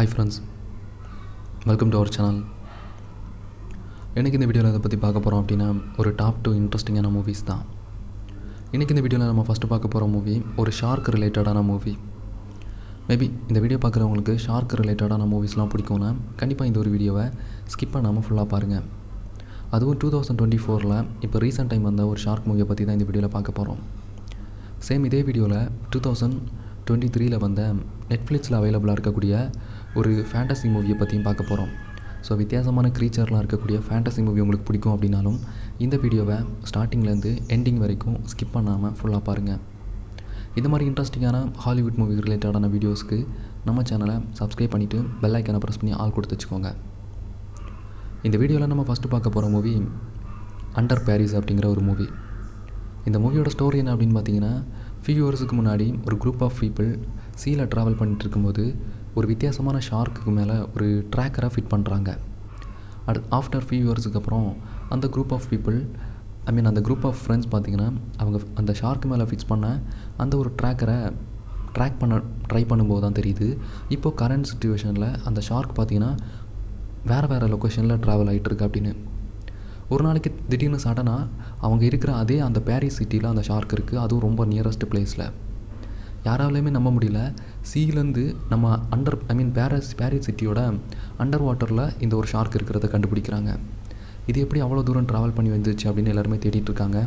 Hi friends welcome to our channel எனக்கு இந்த வீடியோவில் இதை பற்றி பார்க்க போகிறோம் அப்படின்னா ஒரு டாப் டூ இன்ட்ரெஸ்டிங்கான மூவிஸ் தான். இன்றைக்கி இந்த வீடியோவில் நம்ம ஃபஸ்ட்டு பார்க்க போகிற மூவி ஒரு ஷார்க் ரிலேட்டடான மூவி மேபி இந்த வீடியோ பார்க்குறவங்களுக்கு ஷார்க் ரிலேட்டடான மூவிஸ்லாம் பிடிக்கும்னா கண்டிப்பாக இந்த ஒரு வீடியோவை ஸ்கிப் பண்ணாமல் ஃபுல்லாக பாருங்கள் அதுவும் டூ தௌசண்ட் டுவெண்ட்டி ஃபோரில் இப்போ ரீசெண்ட் டைம் வந்த ஒரு ஷார்க் மூவியை பற்றி தான் இந்த வீடியோவில் பார்க்க போகிறோம் சேம் இதே வீடியோவில் டூ தௌசண்ட் டுவெண்ட்டி த்ரீல வந்த நெட்ஃப்ளிக்ஸில் அவைலபிளாக இருக்கக்கூடிய ஒரு ஃபேண்டசி மூவியை பற்றியும் பார்க்க போகிறோம் ஸோ வித்தியாசமான க்ரீச்சர்லாம் இருக்கக்கூடிய ஃபேண்டசி மூவி உங்களுக்கு பிடிக்கும் அப்படின்னாலும் இந்த வீடியோவை ஸ்டார்டிங்லேருந்து எண்டிங் வரைக்கும் ஸ்கிப் பண்ணாமல் ஃபுல்லாக பாருங்கள் இந்த மாதிரி இன்ட்ரெஸ்டிங்கான ஹாலிவுட் மூவி ரிலேட்டடான வீடியோஸ்க்கு நம்ம சேனலை சப்ஸ்கிரைப் பண்ணிவிட்டு பெல் ஐக்கனை ப்ரெஸ் பண்ணி ஆள் கொடுத்து வச்சுக்கோங்க. இந்த வீடியோவில் நம்ம ஃபஸ்ட்டு பார்க்க போகிற மூவி அண்டர் பேரிஸ் அப்படிங்கிற ஒரு மூவி இந்த மூவியோட ஸ்டோரி என்ன அப்படின்னு பார்த்தீங்கன்னா ஃபியூ இயர்ஸுக்கு முன்னாடி ஒரு குரூப் ஆஃப் பீப்புள் சீல ட்ராவல் பண்ணிட்டு இருக்கும்போது ஒரு வித்தியாசமான ஷார்க்குக்கு மேலே ஒரு ட்ராக்கரை ஃபிட் பண்ணுறாங்க அட் ஆஃப்டர் ஃபியூ இயர்ஸுக்கு அப்புறம் அந்த group of people I mean அந்த குரூப் ஆஃப் ஃப்ரெண்ட்ஸ் பார்த்திங்கன்னா அவங்க அந்த ஷார்க்கு மேலே ஃபிக்ஸ் பண்ண அந்த ஒரு ட்ராக்கரை ட்ராக் பண்ண ட்ரை பண்ணும்போது தான் தெரியுது. இப்போது கரண்ட் சுச்சுவேஷனில் அந்த ஷார்க் பார்த்தீங்கன்னா வேறு வேறு லொக்கேஷனில் ட்ராவல் ஆகிட்டுருக்கு அப்படின்னு. ஒரு நாளைக்கு திடீர்னு சடனாக அவங்க இருக்கிற அதே அந்த பாரிஸ் சிட்டியில் அந்த ஷார்க் இருக்குது அதுவும் ரொம்ப நியரஸ்ட் பிளேஸில் யாராலையுமே நம்ப முடியல. சீலேருந்து நம்ம under I mean Paris Paris சிட்டியோட under வாட்டரில் இந்த ஒரு ஷார்க் இருக்கிறத கண்டுபிடிக்கிறாங்க. இது எப்படி அவ்வளோ தூரம் ட்ராவல் பண்ணி வந்துச்சு அப்படின்னு எல்லாருமே தேடிட்டு இருக்காங்க.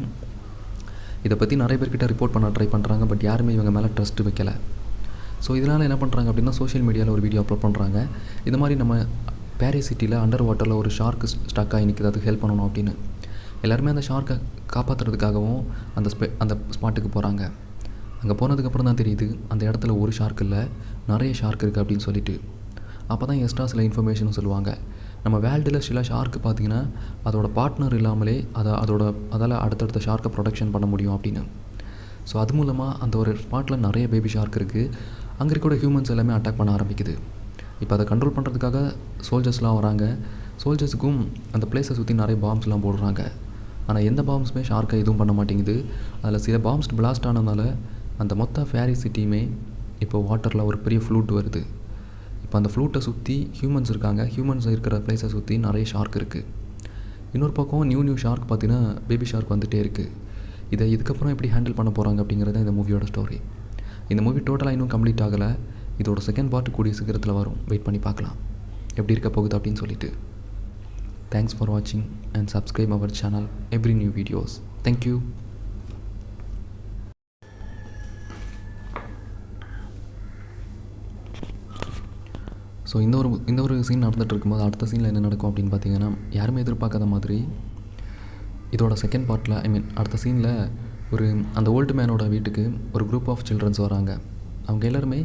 இதை பற்றி நிறைய பேர்கிட்ட ரிப்போர்ட் பண்ண ட்ரை பண்ணுறாங்க பட் யாருமே இவங்க மேலே ட்ரஸ்ட்டு வைக்கலை. ஸோ இதனால் என்ன பண்ணுறாங்க அப்படின்னா சோஷியல் மீடியாவில் ஒரு வீடியோ அப்லோட் பண்ணுறாங்க இது மாதிரி நம்ம பேரிஸ் சிட்டியில் அண்டர் வாட்டரில் ஒரு ஷார்க்கு ஸ்டக் ஆகி நிற்கிறது ஹெல்ப் பண்ணணும் அப்படின்னு. எல்லாருமே அந்த ஷார்க்கை காப்பாற்றுறதுக்காகவும் அந்த ஸ்பெ அந்த ஸ்பாட்டுக்கு போகிறாங்க அங்கே போனதுக்கப்புறம் தான் தெரியுது அந்த இடத்துல ஒரு ஷார்க் இல்லை நிறைய ஷார்க் இருக்குது அப்படின்னு சொல்லிட்டு. அப்போ தான் எக்ஸ்ட்ரா சில இன்ஃபர்மேஷனும் சொல்லுவாங்க. நம்ம வேர்ல்டில் சில ஷார்க்கு பார்த்தீங்கன்னா அதோட பார்ட்னர் இல்லாமலே அதை அதோட அதால் அடுத்தடுத்த ஷார்க்கை ப்ரொடக்ஷன் பண்ண முடியும் அப்படின்னு. ஸோ அது மூலமாக அந்த ஒரு ஸ்பாட்டில் நிறைய பேபி ஷார்க் இருக்குது அங்கே கூட ஹியூமன்ஸ் எல்லாமே அட்டாக் பண்ண ஆரம்பிக்குது. இப்போ அதை கண்ட்ரோல் பண்ணுறதுக்காக சோல்ஜர்ஸ்லாம் வராங்க. சோல்ஜர்ஸுக்கும் அந்த பிளேஸை சுற்றி நிறைய பாம்ஸ்லாம் போடுறாங்க. ஆனால் எந்த பாம்ஸுமே ஷார்க்கை எதுவும் பண்ண மாட்டேங்குது. அதில் சில பாம்ஸ் பிளாஸ்ட் ஆனதுனால அந்த மொத்த ஃபேரி சிட்டியுமே இப்போ வாட்டரில் ஒரு பெரிய ஃப்ளூட் வருது. இப்போ அந்த ஃப்ளூட்டை சுற்றி ஹியூமன்ஸ் இருக்காங்க. ஹியூமன்ஸ் இருக்கிற பிளேஸை சுற்றி நிறைய ஷார்க் இருக்குது இன்னொரு பக்கம் நியூ நியூ ஷார்க் பார்த்தீங்கன்னா பேபி ஷார்க் வந்துகிட்டே இருக்குது இதை இதுக்கப்புறம் எப்படி ஹேண்டில் பண்ண போகிறாங்க அப்படிங்கிறது தான் இந்த மூவியோட ஸ்டோரி இந்த மூவி டோட்டலாக இன்னும் கம்ப்ளீட் ஆகலை. இதோட செகண்ட் பார்ட் கூடிய சீக்கிரத்தில் வரும். வெயிட் பண்ணி பார்க்கலாம். எப்படி இருக்க போகுது அப்படின்னு சொல்லிட்டு. தேங்க்ஸ் ஃபார் வாட்சிங் and subscribe our channel every new videos thank you so இந்த ஒரு இந்த ஒரு சீன் நடந்துகிட்டு இருக்கும்போது அடுத்த சீனில் என்ன நடக்கும் அப்படின்னு பார்த்தீங்கன்னா யாருமே எதிர்பார்க்காத மாதிரி இதோட செகண்ட் பார்ட்டில் ஐ மீன் அடுத்த சீனில் ஒரு அந்த ஓல்டு மேனோட வீட்டுக்கு ஒரு குரூப் ஆஃப் சில்ட்ரன்ஸ் வராங்க. அவங்க எல்லாருமே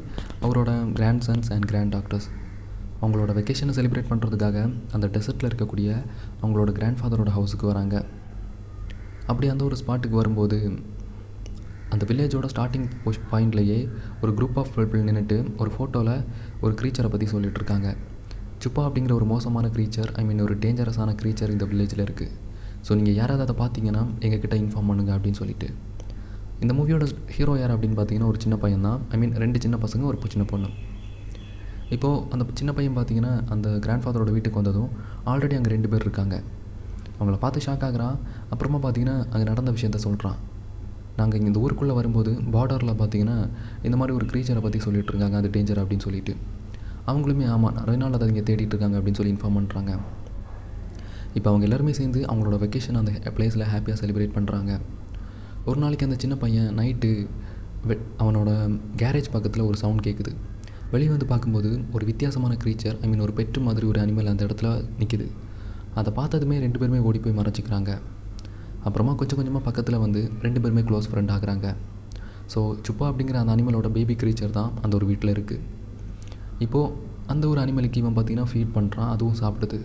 அவரோட grand sons and grand doctors அவங்களோட வெக்கேஷனை செலிப்ரேட் பண்ணுறதுக்காக அந்த டெசர்ட்டில் இருக்கக்கூடிய அவங்களோட கிராண்ட் ஃபாதரோட ஹவுஸுக்கு வராங்க. அப்படி அந்த ஒரு ஸ்பாட்டுக்கு வரும்போது அந்த வில்லேஜோட ஸ்டார்டிங் போஸ்ட் பாயிண்ட்லேயே ஒரு குரூப் ஆஃப் பீப்புள் நின்றுட்டு ஒரு ஃபோட்டோவில் ஒரு க்ரீச்சரை பற்றி சொல்லிட்டு இருக்காங்க. சுப்பா அப்படிங்கிற ஒரு மோசமான க்ரீச்சர் ஐ மீன் ஒரு டேஞ்சரஸான க்ரீச்சர் இந்த வில்லேஜில் இருக்குது ஸோ நீங்கள் யாராவது அதை பார்த்தீங்கன்னா எங்ககிட்ட இன்ஃபார்ம் பண்ணுங்க அப்படின்னு சொல்லிட்டு. இந்த மூவியோட ஹீரோ யார் அப்படின்னு பார்த்தீங்கன்னா ஒரு சின்ன பையன் தான் ஐ மீன் ரெண்டு சின்ன பசங்க ஒரு சின்ன பொண்ணு. இப்போது அந்த சின்ன பையன் பார்த்தீங்கன்னா அந்த கிராண்ட் ஃபாதரோட வீட்டுக்கு வந்ததும் ஆல்ரெடி அங்கே ரெண்டு பேர் இருக்காங்க. அவங்கள பார்த்து ஷாக் ஆகுறான். அப்புறமா பார்த்தீங்கன்னா அங்கே நடந்த விஷயத்த சொல்கிறான் நாங்கள் இங்கே இந்த ஊருக்குள்ளே வரும்போது பார்டரில் பார்த்தீங்கன்னா இந்த மாதிரி ஒரு க்ரீச்சரை பற்றி சொல்லிட்டு இருக்காங்க. அது டேஞ்சர் அப்படின்னு சொல்லிட்டு. அவங்களுமே ஆமாம் நிறைய நாள் அதை இங்கே தேடிட்டு இருக்காங்க அப்படின்னு சொல்லி இன்ஃபார்ம் பண்ணுறாங்க இப்போ அவங்க எல்லாருமே சேர்ந்து அவங்களோட வெக்கேஷன் அந்த பிளேஸில் ஹாப்பியாக செலிப்ரேட் பண்ணுறாங்க ஒரு நாளைக்கு அந்த சின்ன பையன் நைட்டு அவனோட கேரேஜ் பக்கத்தில் ஒரு சவுண்ட் கேட்குது வெளியே வந்து பார்க்கும்போது ஒரு வித்தியாசமான க்ரீச்சர் ஐ மீன் ஒரு பெட்டு மாதிரி ஒரு அனிமல் அந்த இடத்துல நிற்கிது அதை பார்த்ததுமே ரெண்டு பேருமே ஓடி போய் மறைச்சிக்கிறாங்க. அப்புறமா கொஞ்சம் கொஞ்சமாக பக்கத்தில் வந்து ரெண்டு பேருமே க்ளோஸ் ஃப்ரெண்ட் ஆகுறாங்க. ஸோ சுப்பா அப்படிங்கிற அந்த அனிமலோட பேபி க்ரீச்சர் தான் அந்த ஒரு வீட்டில் இருக்குது இப்போது அந்த ஒரு அனிமலுக்கு இவன் பார்த்தீங்கன்னா ஃபீட் பண்ணுறான் அதுவும் சாப்பிடுது.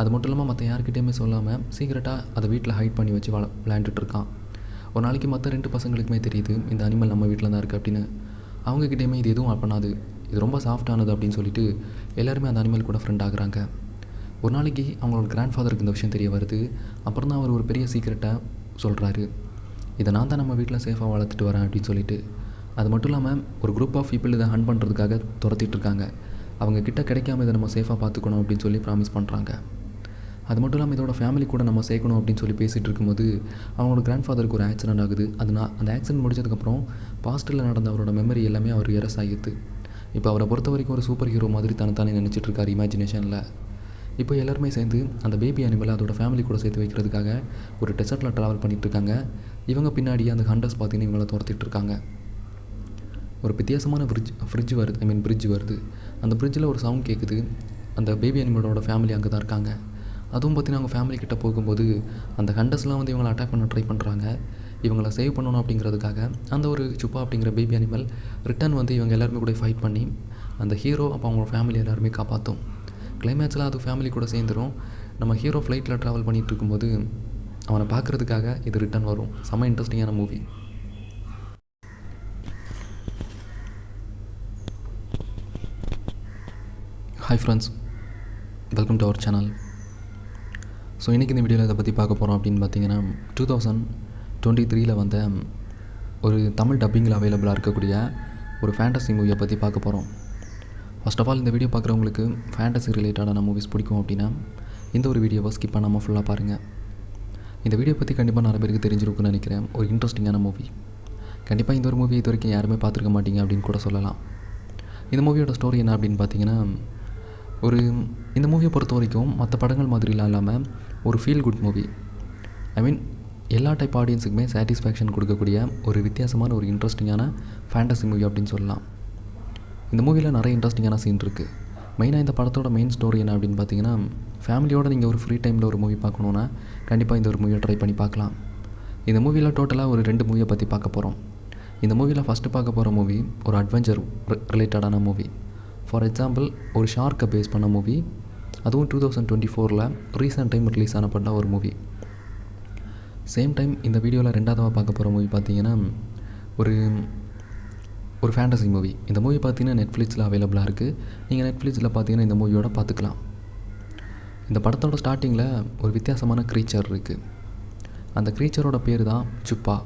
அது மட்டும் இல்லாமல் மற்ற யாருக்கிட்டேயுமே சொல்லாமல் சீக்கிரட்டாக அதை வீட்டில் ஹைட் பண்ணி வச்சு வள விளையாண்டுட்டுருக்கான் ஒரு நாளைக்கு மற்ற ரெண்டு பசங்களுக்குமே தெரியுது இந்த அனிமல் நம்ம வீட்டில் தான் இருக்குது அப்படின்னு. அவங்கக்கிட்டேயுமே இது எதுவும் பண்ணாது. இது ரொம்ப சாஃப்டானது அப்படின்னு சொல்லிட்டு எல்லாருமே அந்த அனிமல் கூட ஃப்ரெண்ட் ஆகுறாங்க. ஒரு நாளைக்கு அவங்களோட கிராண்ட் ஃபாதருக்கு இந்த விஷயம் தெரிய வருது. அப்புறம் தான் அவர் ஒரு பெரிய சீக்கிரட்டை சொல்கிறாரு இதை நான் தான் நம்ம வீட்டில் சேஃபாக வளர்த்துட்டு வரேன் அப்படின்னு சொல்லிட்டு. அது மட்டும் இல்லாமல் ஒரு குரூப் ஆஃப் பீப்புள் இதை ஹன் பண்ணுறதுக்காக துரத்திட்டு இருக்காங்க. அவங்க கிட்ட கிடைக்காம இதை நம்ம சேஃபாக பார்த்துக்கணும் அப்படின்னு சொல்லி ப்ராமிஸ் பண்ணுறாங்க அது மட்டும் இல்லாமல் இதோட ஃபேமிலி கூட நம்ம சேர்க்கணும் அப்படின்னு சொல்லி பேசிகிட்டு இருக்கும்போது அவங்களோட கிராண்ட் ஃபாதருக்கு ஒரு ஆக்சிடென்ட் ஆகுது. அது நான் அந்த ஆக்சிடென்ட் முடிச்சதுக்கப்புறம் பாஸ்ட்டில் நடந்த அவரோட மெமரி எல்லாமே அவர் இரஸ் ஆகிடுது. இப்போ அவரை பொறுத்த வரைக்கும் ஒரு சூப்பர் ஹீரோ மாதிரி தனத்தானே நினச்சிட்டு இருக்காரு இமேஜினேஷனில் இப்போ எல்லாருமே சேர்ந்து அந்த பேபி அனிமலை அதோட ஃபேமிலி கூட சேர்த்து வைக்கிறதுக்காக ஒரு டெசர்ட்டில் ட்ராவல் பண்ணிகிட்ருக்காங்க இருக்காங்க இவங்க பின்னாடியே அந்த ஹண்டர்ஸ் பார்த்தீங்கன்னா இவங்கள துரத்திட்டு இருக்காங்க ஒரு வித்தியாசமான ஃப்ரிட்ஜ் ஃப்ரிட்ஜ் வருது ஐ மீன் பிரிட்ஜ் வருது. அந்த பிரிட்ஜில் ஒரு சவுண்ட் கேட்குது அந்த பேபி அனிமலோட ஃபேமிலி அங்கே தான் இருக்காங்க. அதுவும் பார்த்தீங்கன்னா அவங்க ஃபேமிலி கிட்ட போகும்போது அந்த ஹண்டர்ஸ்லாம் வந்து இவங்களை அட்டாக் பண்ண ட்ரை பண்ணுறாங்க இவங்கள சேவ் பண்ணணும் அப்படிங்கிறதுக்காக அந்த ஒரு சுப்பா அப்படிங்கிற பேபி அனிமல் ரிட்டன் வந்து இவங்க எல்லாருமே கூட ஃபைட் பண்ணி அந்த ஹீரோ அப்போ அவங்க ஃபேமிலி எல்லாருமே காப்பாற்றும் கிளைமேக்ஸில் அது ஃபேமிலி கூட சேர்ந்துடும் நம்ம ஹீரோ ஃப்ளைட்டில் ட்ராவல் பண்ணிகிட்டு இருக்கும்போது அவனை பார்க்குறதுக்காக இது ரிட்டன் வரும். செம்ம இன்ட்ரெஸ்டிங்கான movie hi friends welcome to our channel so இன்றைக்கி இந்த வீடியோவில் இதை பற்றி பார்க்க போகிறோம் அப்படின்னு பார்த்தீங்கன்னா டூ தௌசண்ட் டுவெண்ட்டி த்ரீல வந்த ஒரு தமிழ் டப்பிங்கில் அவைலபிளாக இருக்கக்கூடிய ஒரு ஃபேண்டசி மூவியை பற்றி பார்க்க போகிறோம் ஃபர்ஸ்ட் ஆஃப் ஆல் இந்த வீடியோ பார்க்குறவங்களுக்கு ஃபேண்டசி ரிலேட்டடான மூவிஸ் பிடிக்கும் அப்படின்னா இந்த ஒரு வீடியோவை ஸ்கிப் பண்ணாமல் ஃபுல்லாக பாருங்கள் இந்த வீடியோ பற்றி கண்டிப்பாக நிறைய பேருக்கு தெரிஞ்சிருக்குன்னு நினைக்கிறேன். ஒரு இன்ட்ரெஸ்டிங்கான மூவி கண்டிப்பாக இந்த ஒரு மூவி இது வரைக்கும் யாருமே பார்த்துருக்க மாட்டீங்க அப்படின்னு கூட சொல்லலாம். இந்த மூவியோட ஸ்டோரி என்ன அப்படின்னு பார்த்தீங்கன்னா ஒரு இந்த மூவியை பொறுத்த வரைக்கும் மற்ற படங்கள் மாதிரிலாம் இல்லாமல் ஒரு feel good movie I mean எல்லா டைப் ஆடியன்ஸுக்குமே சாட்டிஸ்ஃபேக்ஷன் கொடுக்கக்கூடிய ஒரு வித்தியாசமான ஒரு இன்ட்ரெஸ்டிங்கான ஃபேண்டசி மூவி அப்படின்னு சொல்லலாம். இந்த மூவியில் நிறைய இன்ட்ரெஸ்டிங்கான சீன் இருக்குது மெயினாக இந்த படத்தோட மெயின் ஸ்டோரி என்ன அப்படின்னு பார்த்தீங்கன்னா ஃபேமிலியோட நீங்கள் ஒரு ஃப்ரீ டைமில் ஒரு மூவி பார்க்கணுன்னா கண்டிப்பாக இந்த ஒரு மூவியை ட்ரை பண்ணி பார்க்கலாம். இந்த மூவியில் டோட்டலாக ஒரு ரெண்டு மூவியை பற்றி பார்க்க போகிறோம் இந்த மூவியில் ஃபஸ்ட்டு பார்க்க போகிற மூவி ஒரு அட்வென்ச்சர் ரிலேட்டடான மூவி ஃபார் எக்ஸாம்பிள் ஒரு ஷார்க்கை பேஸ் பண்ண மூவி அதுவும் டூ தௌசண்ட் டுவெண்ட்டி ஃபோரில் ரீசெண்ட் டைம் ரிலீஸ் ஆனப்பட்ட ஒரு மூவி சேம் டைம் இந்த வீடியோவில் ரெண்டாவதாக பார்க்க போகிற மூவி பார்த்தீங்கன்னா ஒரு ஒரு ஃபேண்டசி மூவி இந்த மூவி பார்த்தீங்கன்னா நெட்ஃப்ளிக்ஸில் அவைலபிளாக இருக்குது நீங்கள் நெட்ஃப்ளிக்ஸில் பார்த்தீங்கன்னா இந்த மூவியோட பார்த்துக்கலாம் இந்த படத்தோட ஸ்டார்டிங்கில் ஒரு வித்தியாசமான க்ரீச்சர் இருக்குது அந்த க்ரீச்சரோட பேர் தான் சுப்பா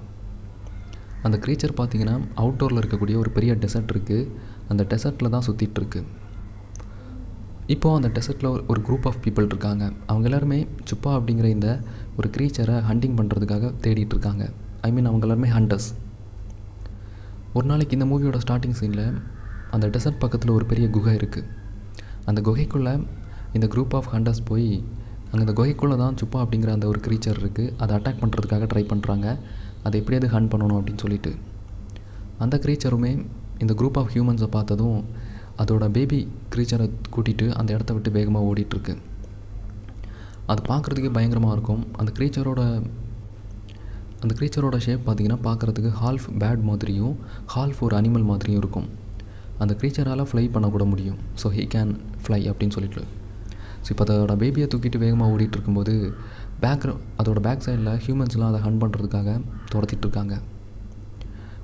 அந்த க்ரீச்சர் பார்த்தீங்கன்னா அவுட்டோரில் இருக்கக்கூடிய ஒரு பெரிய டெசர்ட் இருக்குது அந்த டெசர்ட்டில் தான் சுற்றிட்டுருக்கு இப்போது அந்த டெசர்ட்டில் ஒரு குரூப் ஆஃப் பீப்புள் இருக்காங்க. அவங்க எல்லாருமே சுப்பா அப்படிங்கிற இந்த ஒரு க்ரீச்சரை ஹண்டிங் பண்ணுறதுக்காக தேடிட்டு இருக்காங்க. ஐ மீன் அவங்க எல்லாருமே ஹண்டர்ஸ் ஒரு நாளைக்கு இந்த மூவியோட ஸ்டார்டிங் சீனில் அந்த டெசர்ட் பக்கத்தில் ஒரு பெரிய குகை இருக்குது அந்த குகைக்குள்ளே இந்த குரூப் ஆஃப் ஹண்டர்ஸ் போய் அங்கே அந்த குகைக்குள்ளே தான் சுப்பா அப்படிங்கிற அந்த ஒரு க்ரீச்சர் இருக்குது அதை அட்டாக் பண்ணுறதுக்காக ட்ரை பண்ணுறாங்க அதை எப்படியாவது ஹண்ட் பண்ணணும் அப்படின்னு சொல்லிட்டு. அந்த க்ரீச்சருமே இந்த குரூப் ஆஃப் ஹியூமன்ஸை பார்த்ததும் அதோட பேபி க்ரீச்சரை கூட்டிகிட்டு அந்த இடத்த விட்டு வேகமாக ஓடிட்டுருக்கு அது பார்க்குறதுக்கே பயங்கரமாக இருக்கும். அந்த க்ரீச்சரோட அந்த க்ரீச்சரோட ஷேப் பார்த்திங்கன்னா பார்க்குறதுக்கு ஹால்ஃப் பேட் மாதிரியும் ஹால்ஃப் ஒரு அனிமல் மாதிரியும் இருக்கும். அந்த க்ரீச்சரால் ஃப்ளை பண்ணக்கூட முடியும். ஸோ ஹீ கேன் ஃப்ளை அப்படின்னு சொல்லிட்டு. ஸோ இப்போ அதோட பேபியை தூக்கிட்டு வேகமாக ஓடிட்டு இருக்கும்போது பேக் அதோட பேக் சைடில் ஹியூமன்ஸ்லாம் அதை ஹன் பண்ணுறதுக்காக துரத்திட்டு இருக்காங்க.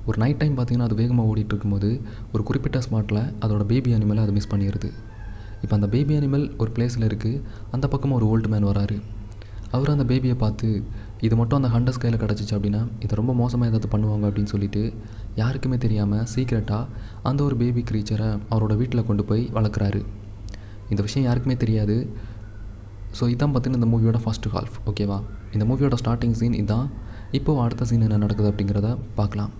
ஒரு நைட் டைம் பார்த்திங்கன்னா அது வேகமாக ஓடிட்டு இருக்கும்போது ஒரு குறிப்பிட்ட ஸ்பாட்டில் அதோட பேபி அனிமலை அது மிஸ் பண்ணிடுது இப்போ அந்த பேபி அனிமல் ஒரு பிளேஸில் இருக்குது அந்த பக்கம் ஒரு ஓல்டு மேன் வராரு. அவர் அந்த பேபியை பார்த்து இது மட்டும் அந்த ஹண்டர்ஸ் கையில் கிடச்சிச்சு அப்படின்னா இதை ரொம்ப மோசமாக ஏதாவது பண்ணுவாங்க அப்படின்னு சொல்லிட்டு யாருக்குமே தெரியாமல் சீக்ரெட்டாக அந்த ஒரு பேபி க்ரீச்சரை அவரோட வீட்டில் கொண்டு போய் வளர்க்குறாரு. இந்த விஷயம் யாருக்குமே தெரியாது. ஸோ இதான் பார்த்தீங்கன்னா இந்த மூவியோட ஃபஸ்ட்டு ஹால்ஃப் ஓகேவா இந்த மூவியோட ஸ்டார்டிங் சீன் இதான். இப்போது அடுத்த சீன் என்ன நடக்குது அப்படிங்கிறத பார்க்கலாம்.